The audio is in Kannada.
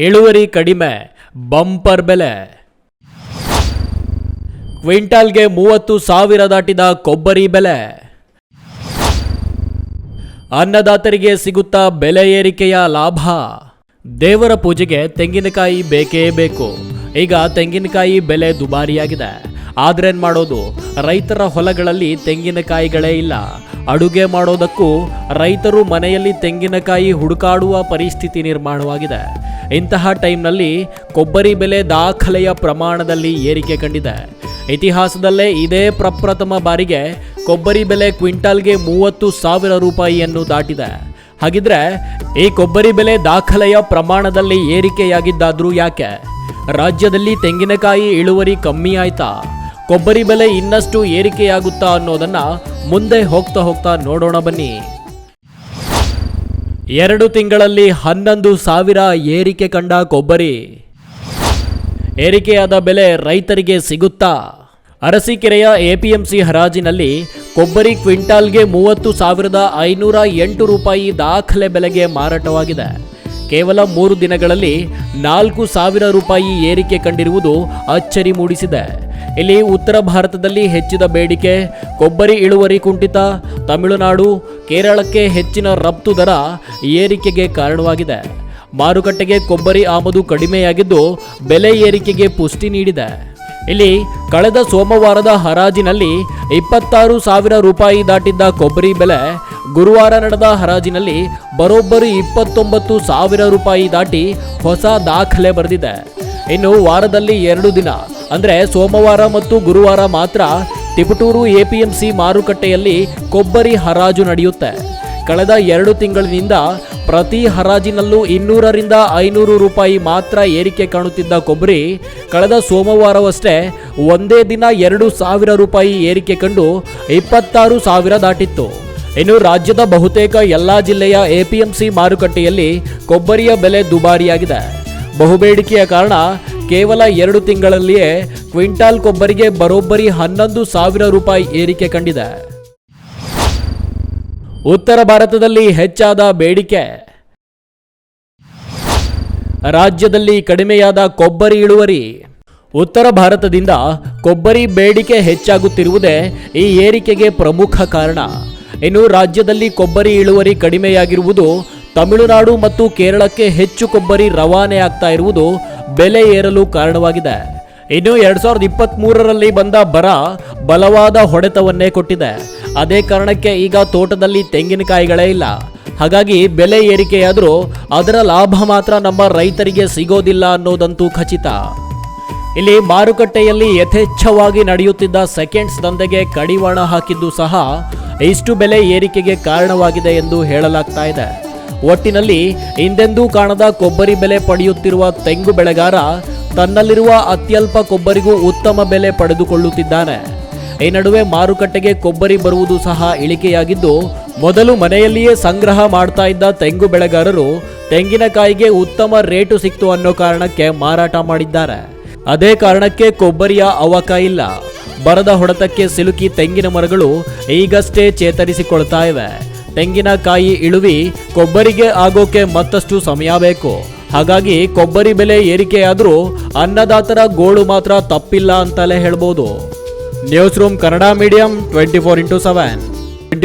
ಇಳುವರಿ ಕಡಿಮೆ, ಬಂಪರ್ ಬೆಲೆ. ಕ್ವಿಂಟಾಲ್ಗೆ ಮೂವತ್ತು ಸಾವಿರ ದಾಟಿದ ಕೊಬ್ಬರಿ ಬೆಲೆ. ಅನ್ನದಾತರಿಗೆ ಸಿಗುತ್ತಾ ಬೆಲೆ ಏರಿಕೆಯ ಲಾಭ. ದೇವರ ಪೂಜೆಗೆ ತೆಂಗಿನಕಾಯಿ ಬೇಕೇ ಬೇಕು. ಈಗ ತೆಂಗಿನಕಾಯಿ ಬೆಲೆ ದುಬಾರಿಯಾಗಿದೆ. ಆದ್ರೇನ್ ಮಾಡೋದು? ರೈತರ ಹೊಲಗಳಲ್ಲಿ ತೆಂಗಿನಕಾಯಿಗಳೇ ಇಲ್ಲ. ಅಡುಗೆ ಮಾಡೋದಕ್ಕೂ ರೈತರು ಮನೆಯಲ್ಲಿ ತೆಂಗಿನಕಾಯಿ ಹುಡುಕಾಡುವ ಪರಿಸ್ಥಿತಿ ನಿರ್ಮಾಣವಾಗಿದೆ. ಇಂತಹ ಟೈಮ್ನಲ್ಲಿ ಕೊಬ್ಬರಿ ಬೆಲೆ ದಾಖಲೆಯ ಪ್ರಮಾಣದಲ್ಲಿ ಏರಿಕೆ ಕಂಡಿದೆ. ಇತಿಹಾಸದಲ್ಲೇ ಇದೇ ಪ್ರಪ್ರಥಮ ಬಾರಿಗೆ ಕೊಬ್ಬರಿ ಬೆಲೆ ಕ್ವಿಂಟಾಲ್ಗೆ ಮೂವತ್ತು ಸಾವಿರ ರೂಪಾಯಿಯನ್ನು ದಾಟಿದೆ. ಹಾಗಿದ್ರೆ ಈ ಕೊಬ್ಬರಿ ಬೆಲೆ ದಾಖಲೆಯ ಪ್ರಮಾಣದಲ್ಲಿ ಏರಿಕೆಯಾಗಿದ್ದಾದ್ರೂ ಯಾಕೆ? ರಾಜ್ಯದಲ್ಲಿ ತೆಂಗಿನಕಾಯಿ ಇಳುವರಿ ಕಮ್ಮಿ ಆಯ್ತಾ? ಕೊಬ್ಬರಿ ಬೆಲೆ ಇನ್ನಷ್ಟು ಏರಿಕೆಯಾಗುತ್ತಾ ಅನ್ನೋದನ್ನ ಮುಂದೆ ಹೋಗ್ತಾ ಹೋಗ್ತಾ ನೋಡೋಣ ಬನ್ನಿ. ಎರಡು ತಿಂಗಳಲ್ಲಿ ಹನ್ನೊಂದು ಸಾವಿರ ಏರಿಕೆ ಕಂಡ ಕೊಬ್ಬರಿ. ಏರಿಕೆಯಾದ ಬೆಲೆ ರೈತರಿಗೆ ಸಿಗುತ್ತಾ? ಅರಸೀಕೆರೆಯ ಎಪಿಎಂಸಿ ಹರಾಜಿನಲ್ಲಿ ಕೊಬ್ಬರಿ ಕ್ವಿಂಟಾಲ್ಗೆ ಮೂವತ್ತು ಸಾವಿರದ ಐನೂರ ಎಂಟು ರೂಪಾಯಿ ದಾಖಲೆ ಬೆಲೆಗೆ ಮಾರಾಟವಾಗಿದೆ. ಕೇವಲ ಮೂರು ದಿನಗಳಲ್ಲಿ ನಾಲ್ಕು ಸಾವಿರ ರೂಪಾಯಿ ಏರಿಕೆ ಕಂಡಿರುವುದು ಅಚ್ಚರಿ ಮೂಡಿಸಿದೆ. ಇಲ್ಲಿ ಉತ್ತರ ಭಾರತದಲ್ಲಿ ಹೆಚ್ಚಿದ ಬೇಡಿಕೆ, ಕೊಬ್ಬರಿ ಇಳುವರಿ ಕುಂಠಿತ, ತಮಿಳುನಾಡು, ಕೇರಳಕ್ಕೆ ಹೆಚ್ಚಿನ ರಫ್ತು ದರ ಏರಿಕೆಗೆ ಕಾರಣವಾಗಿದೆ. ಮಾರುಕಟ್ಟೆಗೆ ಕೊಬ್ಬರಿ ಆಮದು ಕಡಿಮೆಯಾಗಿದ್ದು ಬೆಲೆ ಏರಿಕೆಗೆ ಪುಷ್ಟಿ ನೀಡಿದೆ. ಇಲ್ಲಿ ಕಳೆದ ಸೋಮವಾರದ ಹರಾಜಿನಲ್ಲಿ ಇಪ್ಪತ್ತಾರು ಸಾವಿರ ರೂಪಾಯಿ ದಾಟಿದ್ದ ಕೊಬ್ಬರಿ ಬೆಲೆ ಗುರುವಾರ ನಡೆದ ಹರಾಜಿನಲ್ಲಿ ಬರೋಬ್ಬರಿ ಇಪ್ಪತ್ತೊಂಬತ್ತು ಸಾವಿರ ರೂಪಾಯಿ ದಾಟಿ ಹೊಸ ದಾಖಲೆ ಬರೆದಿದೆ. ಇನ್ನು ವಾರದಲ್ಲಿ ಎರಡು ದಿನ, ಅಂದರೆ ಸೋಮವಾರ ಮತ್ತು ಗುರುವಾರ ಮಾತ್ರ ತಿಪಟೂರು ಎಪಿಎಂಸಿ ಮಾರುಕಟ್ಟೆಯಲ್ಲಿ ಕೊಬ್ಬರಿ ಹರಾಜು ನಡೆಯುತ್ತೆ. ಕಳೆದ ಎರಡು ತಿಂಗಳಿನಿಂದ ಪ್ರತಿ ಹರಾಜಿನಲ್ಲೂ ಇನ್ನೂರರಿಂದ ಐನೂರು ರೂಪಾಯಿ ಮಾತ್ರ ಏರಿಕೆ ಕಾಣುತ್ತಿದ್ದ ಕೊಬ್ಬರಿ ಕಳೆದ ಸೋಮವಾರವಷ್ಟೇ ಒಂದೇ ದಿನ ಎರಡು ಸಾವಿರ ರೂಪಾಯಿ ಏರಿಕೆ ಕಂಡು ಇಪ್ಪತ್ತಾರು ಸಾವಿರ ದಾಟಿತ್ತು. ಇನ್ನು ರಾಜ್ಯದ ಬಹುತೇಕ ಎಲ್ಲಾ ಜಿಲ್ಲೆಯ ಎಪಿಎಂಸಿ ಮಾರುಕಟ್ಟೆಯಲ್ಲಿ ಕೊಬ್ಬರಿಯ ಬೆಲೆ ದುಬಾರಿಯಾಗಿದೆ. ಬಹುಬೇಡಿಕೆಯ ಕಾರಣ ಕೇವಲ ಎರಡು ತಿಂಗಳಲ್ಲಿಯೇ ಕ್ವಿಂಟಾಲ್ ಕೊಬ್ಬರಿಗೆ ಬರೋಬ್ಬರಿ ಹನ್ನೊಂದು ಸಾವಿರ ರೂಪಾಯಿ ಏರಿಕೆ ಕಂಡಿದೆ. ಉತ್ತರ ಭಾರತದಲ್ಲಿ ಹೆಚ್ಚಾದ ಬೇಡಿಕೆ. ರಾಜ್ಯದಲ್ಲಿ ಕಡಿಮೆಯಾದ ಕೊಬ್ಬರಿ ಇಳುವರಿ. ಉತ್ತರ ಭಾರತದಿಂದ ಕೊಬ್ಬರಿ ಬೇಡಿಕೆ ಹೆಚ್ಚಾಗುತ್ತಿರುವುದೇ ಈ ಏರಿಕೆಗೆ ಪ್ರಮುಖ ಕಾರಣ. ಇನ್ನು ರಾಜ್ಯದಲ್ಲಿ ಕೊಬ್ಬರಿ ಇಳುವರಿ ಕಡಿಮೆಯಾಗಿರುವುದು, ತಮಿಳುನಾಡು ಮತ್ತು ಕೇರಳಕ್ಕೆ ಹೆಚ್ಚು ಕೊಬ್ಬರಿ ರವಾನೆ ಆಗ್ತಾ ಇರುವುದು ಬೆಲೆ ಏರಲು ಕಾರಣವಾಗಿದೆ. ಇನ್ನು ಎರಡ್ ಸಾವಿರದ ಇಪ್ಪತ್ತ್ ಮೂರರಲ್ಲಿ ಬಂದ ಬರ ಬಲವಾದ ಹೊಡೆತವನ್ನೇ ಕೊಟ್ಟಿದೆ. ಅದೇ ಕಾರಣಕ್ಕೆ ಈಗ ತೋಟದಲ್ಲಿ ತೆಂಗಿನಕಾಯಿಗಳೇ ಇಲ್ಲ. ಹಾಗಾಗಿ ಬೆಲೆ ಏರಿಕೆಯಾದರೂ ಅದರ ಲಾಭ ಮಾತ್ರ ನಮ್ಮ ರೈತರಿಗೆ ಸಿಗೋದಿಲ್ಲ ಅನ್ನೋದಂತೂ ಖಚಿತ. ಇಲ್ಲಿ ಮಾರುಕಟ್ಟೆಯಲ್ಲಿ ಯಥೇಚ್ಛವಾಗಿ ನಡೆಯುತ್ತಿದ್ದ ಸೆಕೆಂಡ್ಸ್ ದಂಧೆಗೆ ಕಡಿವಾಣ ಹಾಕಿದ್ದು ಸಹ ಇಷ್ಟು ಬೆಲೆ ಏರಿಕೆಗೆ ಕಾರಣವಾಗಿದೆ ಎಂದು ಹೇಳಲಾಗ್ತಾ ಇದೆ. ಒಟ್ಟಿನಲ್ಲಿ ಹಿಂದೆಂದೂ ಕಾಣದ ಕೊಬ್ಬರಿ ಬೆಲೆ ಪಡೆಯುತ್ತಿರುವ ತೆಂಗು ಬೆಳೆಗಾರ ತನ್ನಲ್ಲಿರುವ ಅತ್ಯಲ್ಪ ಕೊಬ್ಬರಿಗೂ ಉತ್ತಮ ಬೆಲೆ ಪಡೆದುಕೊಳ್ಳುತ್ತಿದ್ದಾನೆ. ಈ ನಡುವೆ ಮಾರುಕಟ್ಟೆಗೆ ಕೊಬ್ಬರಿ ಬರುವುದು ಸಹ ಇಳಿಕೆಯಾಗಿದ್ದು, ಮೊದಲು ಮನೆಯಲ್ಲಿಯೇ ಸಂಗ್ರಹ ಮಾಡ್ತಾ ಇದ್ದ ತೆಂಗು ಬೆಳೆಗಾರರು ತೆಂಗಿನಕಾಯಿಗೆ ಉತ್ತಮ ರೇಟು ಸಿಕ್ತು ಅನ್ನೋ ಕಾರಣಕ್ಕೆ ಮಾರಾಟ ಮಾಡಿದ್ದಾರೆ. ಅದೇ ಕಾರಣಕ್ಕೆ ಕೊಬ್ಬರಿಯ ಅವಕ ಇಲ್ಲ. ಬರದ ಹೊಡೆತಕ್ಕೆ ಸಿಲುಕಿ ತೆಂಗಿನ ಮರಗಳು ಈಗಷ್ಟೇ ಚೇತರಿಸಿಕೊಳ್ತಾ ಇವೆ. ತೆಂಗಿನಕಾಯಿ ಇಳುವಿ ಕೊಬ್ಬರಿಗೆ ಆಗೋಕೆ ಮತ್ತಷ್ಟು ಸಮಯ ಬೇಕು. ಹಾಗಾಗಿ ಕೊಬ್ಬರಿ ಬೆಲೆ ಏರಿಕೆಯಾದರೂ ಅನ್ನದಾತರ ಗೋಳು ಮಾತ್ರ ತಪ್ಪಿಲ್ಲ ಅಂತಲೇ ಹೇಳ್ಬೋದು. News room Kannada medium twenty four into seven.